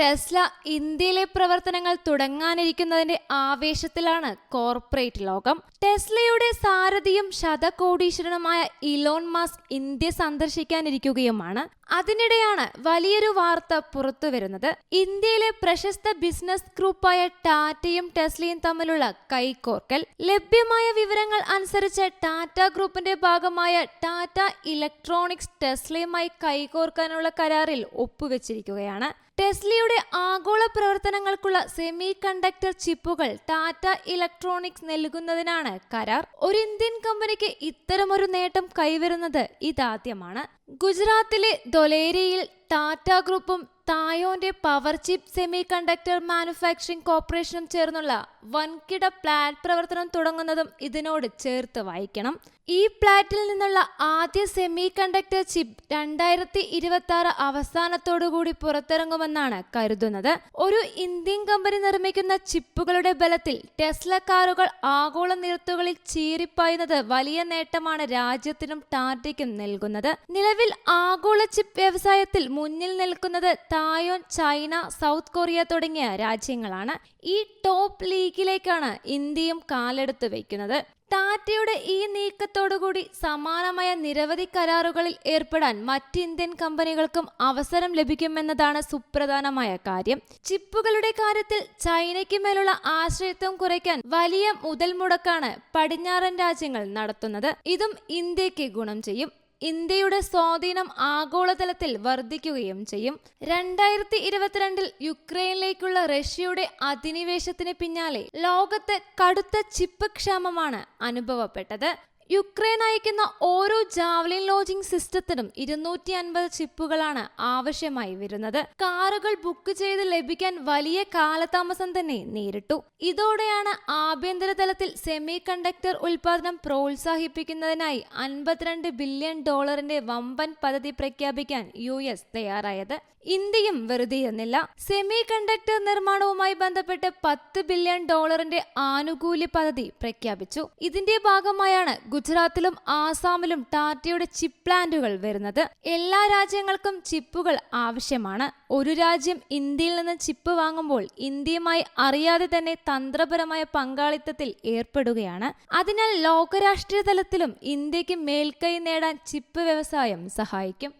Tesla ഇന്ത്യയിലെ പ്രവർത്തനങ്ങൾ തുടങ്ങാനിരിക്കുന്നതിന്റെ ആവേശത്തിലാണ് കോർപ്പറേറ്റ് ലോകം. ടെസ്ലയുടെ സാരഥിയും ശതകോടീശ്വരനുമായ ഇലോൺ മാസ്ക് ഇന്ത്യ സന്ദർശിക്കാനിരിക്കുകയുമാണ്. അതിനിടെയാണ് വലിയൊരു വാർത്ത പുറത്തുവരുന്നത് ഇന്ത്യയിലെ പ്രശസ്ത ബിസിനസ് ഗ്രൂപ്പായ ടാറ്റയും ടെസ്ലയും തമ്മിലുള്ള കൈകോർക്കൽ. ലഭ്യമായ വിവരങ്ങൾ അനുസരിച്ച് ടാറ്റ ഗ്രൂപ്പിന്റെ ഭാഗമായ ടാറ്റ ഇലക്ട്രോണിക്സ് ടെസ്ലയുമായി കൈകോർക്കാനുള്ള കരാറിൽ ഒപ്പുവെച്ചിരിക്കുകയാണ്. ടെസ്ലയുടെ ആഗോള പ്രവർത്തനങ്ങൾക്കുള്ള സെമി കണ്ടക്ടർ ചിപ്പുകൾ ടാറ്റ ഇലക്ട്രോണിക്സ് നൽകുന്നതിനാണ് കരാർ. ഒരു ഇന്ത്യൻ കമ്പനിക്ക് ഇത്തരമൊരു നേട്ടം കൈവരുന്നത് ഇതാദ്യമാണ്. ഗുജറാത്തിലെ ധൊലേരയിൽ ടാറ്റ ഗ്രൂപ്പും തായോന്റെ power chip semiconductor manufacturing കോർപ്പറേഷനും ചേർന്നുള്ള വൻകിട പ്ലാന്റ് പ്രവർത്തനം തുടങ്ങുന്നതും ഇതിനോട് ചേർത്ത് വായിക്കണം ഈ പ്ലാറ്റിൽ നിന്നുള്ള ആദ്യ സെമി കണ്ടക്ടർ ചിപ്പ് രണ്ടായിരത്തി ഇരുപത്തി ആറ് അവസാനത്തോടുകൂടി പുറത്തിറങ്ങുമെന്നാണ് കരുതുന്നത്. ഒരു ഇന്ത്യൻ കമ്പനി നിർമ്മിക്കുന്ന ചിപ്പുകളുടെ ബലത്തിൽ ടെസ്ല കാറുകൾ ആഗോള നിരത്തുകളിൽ ചീറിപ്പായുന്നത് വലിയ നേട്ടമാണ് രാജ്യത്തിനും ടാറ്റയ്ക്കും നൽകുന്നത്. നിലവിൽ ആഗോള ചിപ്പ് വ്യവസായത്തിൽ മുന്നിൽ നിൽക്കുന്നത് തായോൻ ചൈന സൗത്ത് കൊറിയ തുടങ്ങിയ രാജ്യങ്ങളാണ് ഈ ടോപ്പ് ലീഗിലേക്കാണ് ഇന്ത്യയും കാലെടുത്ത് വയ്ക്കുന്നത് ടാറ്റയുടെ ഈ നീക്കത്തോടുകൂടി സമാനമായ നിരവധി കരാറുകളിൽ ഏർപ്പെടാൻ മറ്റ് ഇന്ത്യൻ കമ്പനികൾക്കും അവസരം ലഭിക്കുമെന്നതാണ് സുപ്രധാനമായ കാര്യം. ചിപ്പുകളുടെ കാര്യത്തിൽ ചൈനയ്ക്ക് മേലുള്ള ആശ്രയത്വം കുറയ്ക്കാൻ വലിയ മുതൽ മുടക്കാണ് പടിഞ്ഞാറൻ രാജ്യങ്ങൾ നടത്തുന്നത്. ഇതും ഇന്ത്യയ്ക്ക് ഗുണം ചെയ്യും. ഇന്ത്യയുടെ സ്വാധീനം ആഗോളതലത്തിൽ വർദ്ധിക്കുകയും ചെയ്യും. രണ്ടായിരത്തി ഇരുപത്തിരണ്ടിൽ യുക്രൈനിലേക്കുള്ള റഷ്യയുടെ അധിനിവേശത്തിന് പിന്നാലെ ലോകത്ത് കടുത്ത ചിപ്പ് ക്ഷാമമാണ് അനുഭവപ്പെട്ടത്. യുക്രൈൻ അയക്കുന്ന ഓരോ ജാവലിൻ ലോജിംഗ് സിസ്റ്റത്തിനും ഇരുന്നൂറ്റി അൻപത് ചിപ്പുകളാണ് ആവശ്യമായി വരുന്നത്. കാറുകൾ ബുക്ക് ചെയ്ത് ലഭിക്കാൻ വലിയ കാലതാമസം തന്നെ നേരിട്ടു. ഇതോടെയാണ് ആഭ്യന്തര തലത്തിൽ സെമി കണ്ടക്ടർ ഉൽപാദനം പ്രോത്സാഹിപ്പിക്കുന്നതിനായി അൻപത്തിരണ്ട് ബില്യൺ ഡോളറിന്റെ വമ്പൻ പദ്ധതി പ്രഖ്യാപിക്കാൻ യു എസ് തയ്യാറായത്. ഇന്ത്യയും വെറുതെയെന്നില്ല സെമി കണ്ടക്ടർ നിർമ്മാണവുമായി ബന്ധപ്പെട്ട് പത്ത് ബില്യൺ ഡോളറിന്റെ ആനുകൂല്യ പദ്ധതി പ്രഖ്യാപിച്ചു. ഇതിന്റെ ഭാഗമായാണ് ഗുജറാത്തിലും ആസാമിലും ടാറ്റയുടെ ചിപ്പ് പ്ലാന്റുകൾ വരുന്നത്. എല്ലാ രാജ്യങ്ങൾക്കും ചിപ്പുകൾ ആവശ്യമാണ്. ഒരു രാജ്യം ഇന്ത്യയിൽ നിന്ന് ചിപ്പ് വാങ്ങുമ്പോൾ ഇന്ത്യയുമായി അറിയാതെ തന്നെ തന്ത്രപരമായ പങ്കാളിത്തത്തിൽ ഏർപ്പെടുകയാണ്. അതിനാൽ ലോകരാഷ്ട്രീയ തലത്തിലും ഇന്ത്യയ്ക്ക് മേൽക്കൈ നേടാൻ ചിപ്പ് വ്യവസായം സഹായിക്കും.